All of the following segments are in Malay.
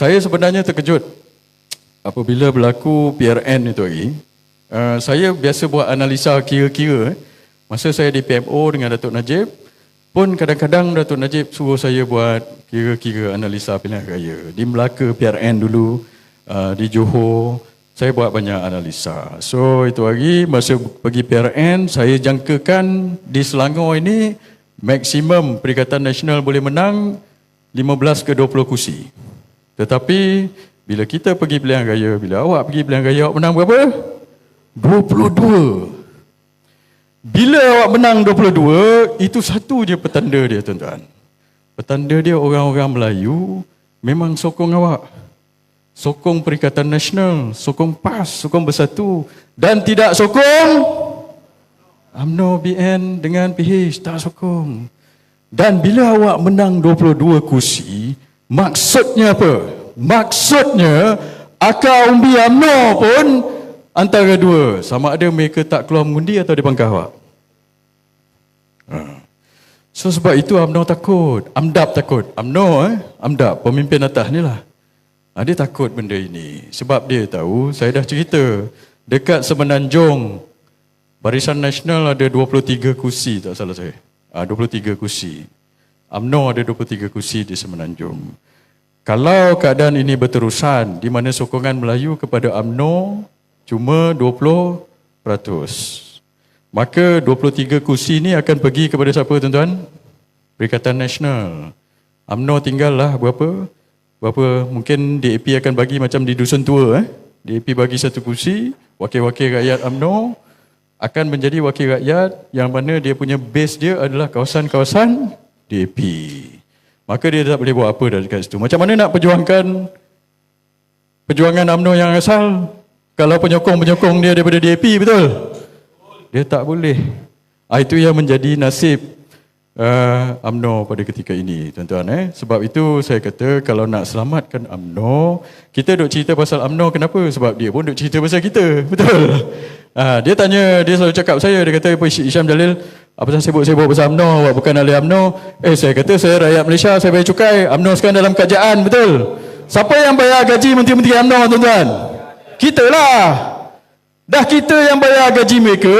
Saya sebenarnya terkejut apabila berlaku PRN itu lagi. Uh, saya biasa buat analisa kira-kira. eh. Masa saya di PMO dengan Datuk Najib, pun kadang-kadang Datuk Najib suruh saya buat kira-kira analisa pilihan raya. Di Melaka PRN dulu, uh, di Johor, saya buat banyak analisa. So itu hari masa pergi PRN, saya jangkakan di Selangor ini maksimum Perikatan Nasional boleh menang 15 ke 20 kursi. Tetapi bila kita pergi pilihan raya, bila awak pergi pilihan raya, awak menang berapa? 22. Bila awak menang 22, itu satu je petanda dia tuan-tuan. Petanda dia orang-orang Melayu memang sokong awak. Sokong Perikatan Nasional, sokong PAS, sokong Bersatu dan tidak sokong UMNO BN dengan PH tak sokong. Dan bila awak menang 22 kursi, maksudnya apa? Maksudnya akar umbi UMNO pun antara dua. Sama ada mereka tak keluar mengundi atau dia bangkah awak. Ha. So sebab itu UMNO takut. AMDAP takut. UMNO eh, AMDAP, pemimpin atas ni lah. Ha, dia takut benda ini. Sebab dia tahu, saya dah cerita. Dekat Semenanjung, Barisan Nasional ada 23 kursi, tak salah saya. Ha, 23 kursi. UMNO ada 23 kursi di Semenanjung. Kalau keadaan ini berterusan, di mana sokongan Melayu kepada UMNO cuma 20%. Maka 23 kursi ini akan pergi kepada siapa tuan-tuan? Perikatan Nasional. UMNO tinggallah berapa? Berapa mungkin DAP akan bagi macam di Dusun Tua. Eh? DAP bagi satu kursi, wakil-wakil rakyat UMNO akan menjadi wakil rakyat yang mana dia punya base dia adalah kawasan-kawasan DAP. Maka dia tak boleh buat apa dari kat situ. Macam mana nak perjuangkan perjuangan UMNO yang asal kalau penyokong-penyokong dia daripada DAP, betul? Dia tak boleh. Ah, itu yang menjadi nasib uh, UMNO pada ketika ini, tuan-tuan. Eh? Sebab itu saya kata kalau nak selamatkan UMNO, kita duk cerita pasal UMNO kenapa? Sebab dia pun duk cerita pasal kita, betul? Ah, dia tanya, dia selalu cakap saya, dia kata, "Apa Isyam Jalil, apa yang sibuk-sibuk pasal UMNO, awak bukan ahli UMNO. Eh, saya kata, saya rakyat Malaysia, saya bayar cukai. UMNO sekarang dalam kajian, betul? Siapa yang bayar gaji menteri-menteri UMNO, tuan-tuan? Kita lah. Dah kita yang bayar gaji mereka,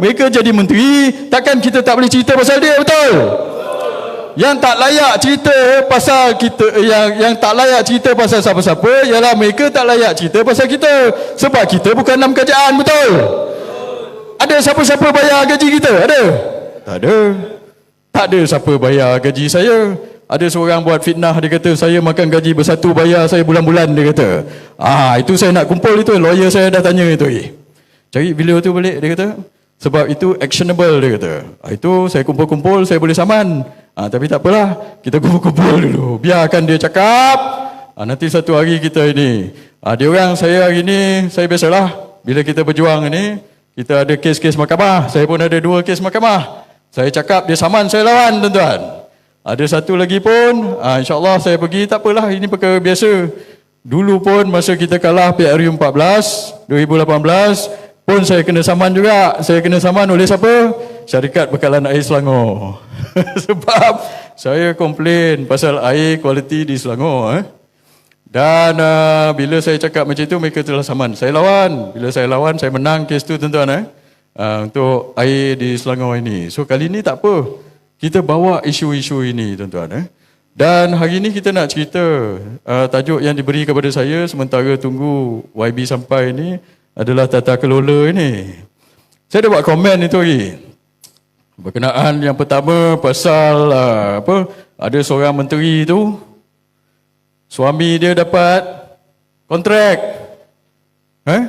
mereka jadi menteri, takkan kita tak boleh cerita pasal dia, betul? Yang tak layak cerita pasal kita yang yang tak layak cerita pasal siapa-siapa ialah mereka tak layak cerita pasal kita sebab kita bukan dalam kerajaan betul. Ada siapa-siapa bayar gaji kita? Ada? Tak ada. Tak ada siapa bayar gaji saya. Ada seorang buat fitnah dia kata saya makan gaji bersatu bayar saya bulan-bulan dia kata. Ah itu saya nak kumpul itu lawyer saya dah tanya itu. Eh. Cari video tu balik dia kata. Sebab itu actionable dia kata. Ah, itu saya kumpul-kumpul saya boleh saman. Ah, tapi tak apalah. Kita kumpul-kumpul dulu. Biarkan dia cakap. Ah, nanti satu hari kita ini. Ah, dia orang saya hari ini saya biasalah. Bila kita berjuang ini. Kita ada kes-kes mahkamah. Saya pun ada dua kes mahkamah. Saya cakap dia saman saya lawan tuan-tuan. Ada satu lagi pun. Ah, InsyaAllah saya pergi. Tak apalah ini perkara biasa. Dulu pun masa kita kalah PRU 14. 2018 pun saya kena saman juga. Saya kena saman oleh siapa? Syarikat Bekalan Air Selangor. Sebab saya komplain pasal air kualiti di Selangor. Eh? Dan uh, bila saya cakap macam itu, mereka telah saman. Saya lawan. Bila saya lawan, saya menang kes tu tuan-tuan. Eh? Uh, untuk air di Selangor ini. So kali ini tak apa. Kita bawa isu-isu ini tuan-tuan. Eh? Dan hari ini kita nak cerita uh, tajuk yang diberi kepada saya sementara tunggu YB sampai ini adalah tata kelola ini. Saya dah buat komen itu lagi. Berkenaan yang pertama pasal uh, apa? Ada seorang menteri itu suami dia dapat kontrak. Eh?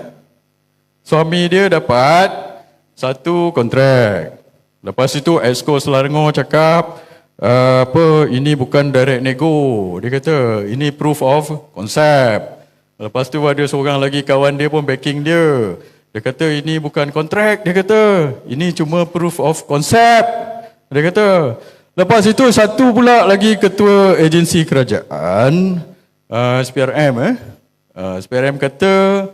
Suami dia dapat satu kontrak. Lepas itu Exco Selangor cakap uh, apa ini bukan direct nego. Dia kata ini proof of concept. Lepas tu ada seorang lagi kawan dia pun backing dia. Dia kata ini bukan kontrak. Dia kata ini cuma proof of concept. Dia kata. Lepas itu satu pula lagi ketua agensi kerajaan uh, SPRM eh. Uh, SPRM kata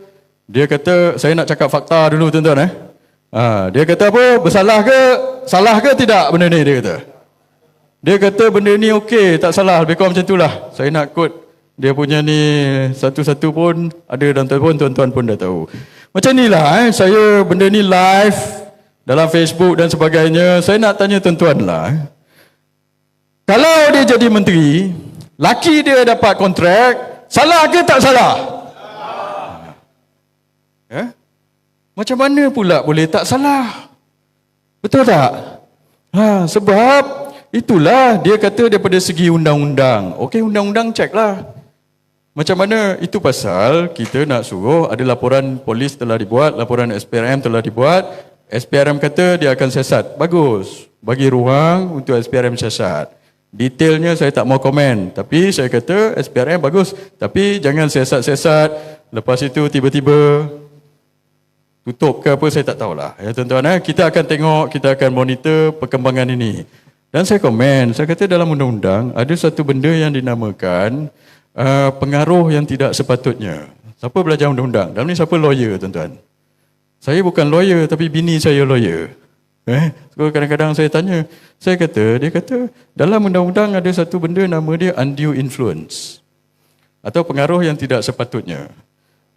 dia kata saya nak cakap fakta dulu tuan-tuan eh. Uh, dia kata apa? Bersalah ke? Salah ke tidak benda ni dia kata. Dia kata benda ni okey, tak salah. Lebih kurang macam itulah. Saya nak quote Dia punya ni satu-satu pun ada dalam telefon tuan-tuan pun dah tahu. Macam ni lah eh, saya benda ni live dalam Facebook dan sebagainya. Saya nak tanya tuan-tuan lah. eh. Kalau dia jadi menteri, laki dia dapat kontrak, salah ke tak salah? Eh? Macam mana pula boleh tak salah? Betul tak? Ha, sebab itulah dia kata daripada segi undang-undang. Okey, undang-undang cek lah. Macam mana itu pasal kita nak suruh ada laporan polis telah dibuat, laporan SPRM telah dibuat. SPRM kata dia akan siasat. Bagus. Bagi ruang untuk SPRM siasat. Detailnya saya tak mau komen. Tapi saya kata SPRM bagus. Tapi jangan siasat-siasat. Lepas itu tiba-tiba tutup ke apa saya tak tahulah. Ya tuan-tuan eh, kita akan tengok, kita akan monitor perkembangan ini. Dan saya komen, saya kata dalam undang-undang ada satu benda yang dinamakan uh, pengaruh yang tidak sepatutnya. Siapa belajar undang-undang? Dalam ni siapa lawyer tuan-tuan? Saya bukan lawyer tapi bini saya lawyer. Eh, so kadang-kadang saya tanya, saya kata, dia kata dalam undang-undang ada satu benda nama dia undue influence atau pengaruh yang tidak sepatutnya.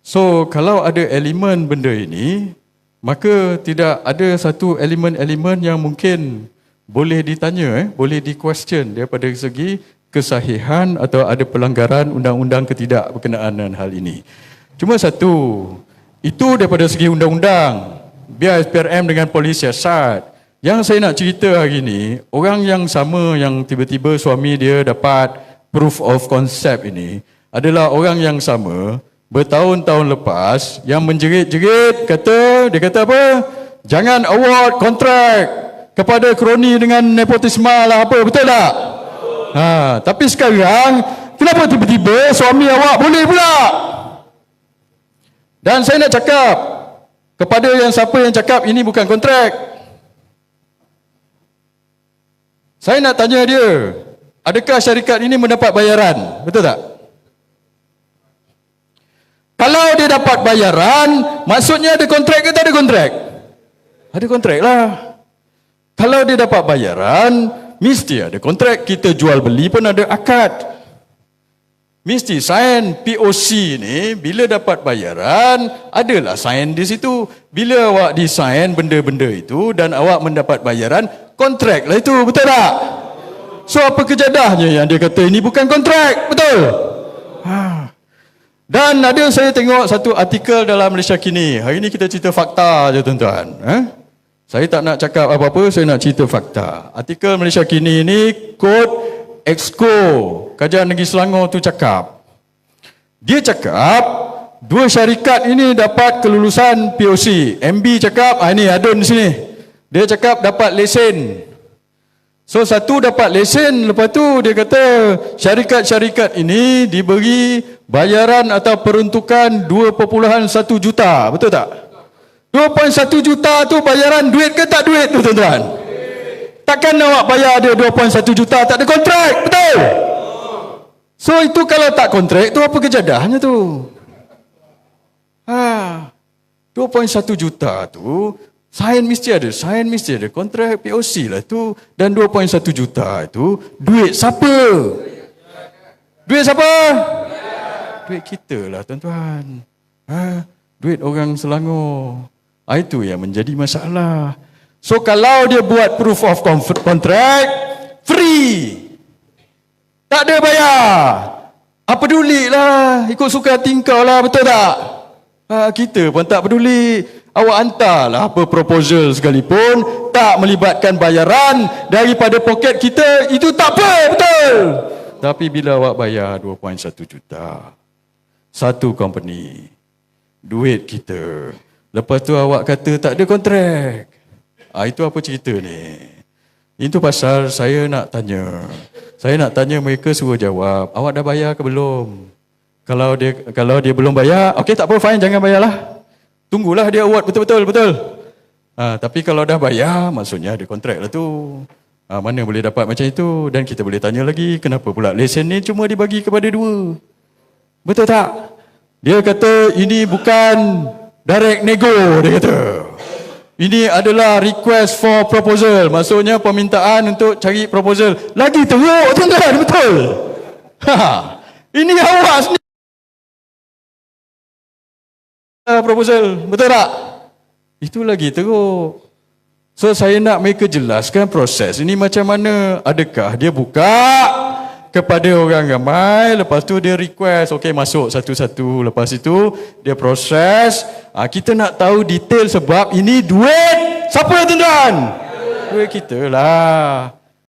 So kalau ada elemen benda ini, maka tidak ada satu elemen-elemen yang mungkin boleh ditanya, eh, boleh di-question daripada segi kesahihan atau ada pelanggaran undang-undang ketidak berkenaan dengan hal ini. Cuma satu, itu daripada segi undang-undang. Biar SPRM dengan polis siasat. Yang saya nak cerita hari ini, orang yang sama yang tiba-tiba suami dia dapat proof of concept ini adalah orang yang sama bertahun-tahun lepas yang menjerit-jerit kata dia kata apa? Jangan award kontrak kepada kroni dengan nepotisme lah apa betul tak? Ha tapi sekarang kenapa tiba-tiba suami awak boleh pula? Dan saya nak cakap kepada yang siapa yang cakap ini bukan kontrak. Saya nak tanya dia adakah syarikat ini mendapat bayaran? Betul tak kalau dia dapat bayaran, maksudnya ada kontrak ke tak ada kontrak? Ada kontrak lah. Kalau dia dapat bayaran, mesti ada kontrak. Kita jual beli pun ada akad. Mesti sign POC ni bila dapat bayaran, adalah sign di situ. Bila awak design benda-benda itu dan awak mendapat bayaran, kontrak lah itu. Betul tak? So apa kejadahnya yang dia kata ini bukan kontrak? Betul? Dan ada saya tengok satu artikel dalam Malaysia kini. Hari ini kita cerita fakta je tuan-tuan. Eh? Saya tak nak cakap apa-apa, saya nak cerita fakta. Artikel Malaysia kini ini kod Exco Kajian Negeri Selangor tu cakap. Dia cakap dua syarikat ini dapat kelulusan POC. MB cakap, ah ini ada di sini. Dia cakap dapat lesen. So satu dapat lesen, lepas tu dia kata syarikat-syarikat ini diberi bayaran atau peruntukan 2.1 juta. Betul tak? 2.1 juta tu bayaran duit ke tak duit tu tuan-tuan? Takkan awak bayar dia 2.1 juta tak ada kontrak? Betul? So itu kalau tak kontrak tu apa kejadahnya tu? Ha, 2.1 juta tu Sign mesti ada, sign mesti ada. Kontrak POC lah tu. Dan 2.1 juta itu, duit siapa? Duit siapa? Duit kita lah tuan-tuan. Ha? Duit orang Selangor. Ha, itu yang menjadi masalah. So kalau dia buat proof of contract, free. Tak ada bayar. Apa peduli lah. Ikut suka tingkau lah, betul tak? Ha, kita pun tak peduli. Awak hantarlah apa proposal sekalipun tak melibatkan bayaran daripada poket kita itu tak apa betul. Tapi bila awak bayar 2.1 juta satu company duit kita lepas tu awak kata tak ada kontrak. Ah itu apa cerita ni? Itu pasal saya nak tanya. Saya nak tanya mereka suruh jawab. Awak dah bayar ke belum? Kalau dia kalau dia belum bayar, okey tak apa fine jangan bayarlah. Tunggulah dia award betul-betul, betul. Ha, tapi kalau dah bayar, maksudnya ada kontrak lah tu. Ha, mana boleh dapat macam itu? Dan kita boleh tanya lagi, kenapa pula lesen ni cuma dibagi kepada dua? Betul tak? Dia kata ini bukan direct nego, dia kata. Ini adalah request for proposal. Maksudnya permintaan untuk cari proposal. Lagi teruk, tuan-tuan, betul? Ha. Ini awak sendiri. Proposal, betul tak? Itu lagi teruk. So saya nak mereka jelaskan proses ini macam mana. Adakah dia buka kepada orang ramai, lepas tu dia request, okey masuk satu-satu. Lepas itu dia proses. Ah, kita nak tahu detail sebab ini duit siapa tuan-tuan? Duit kita lah.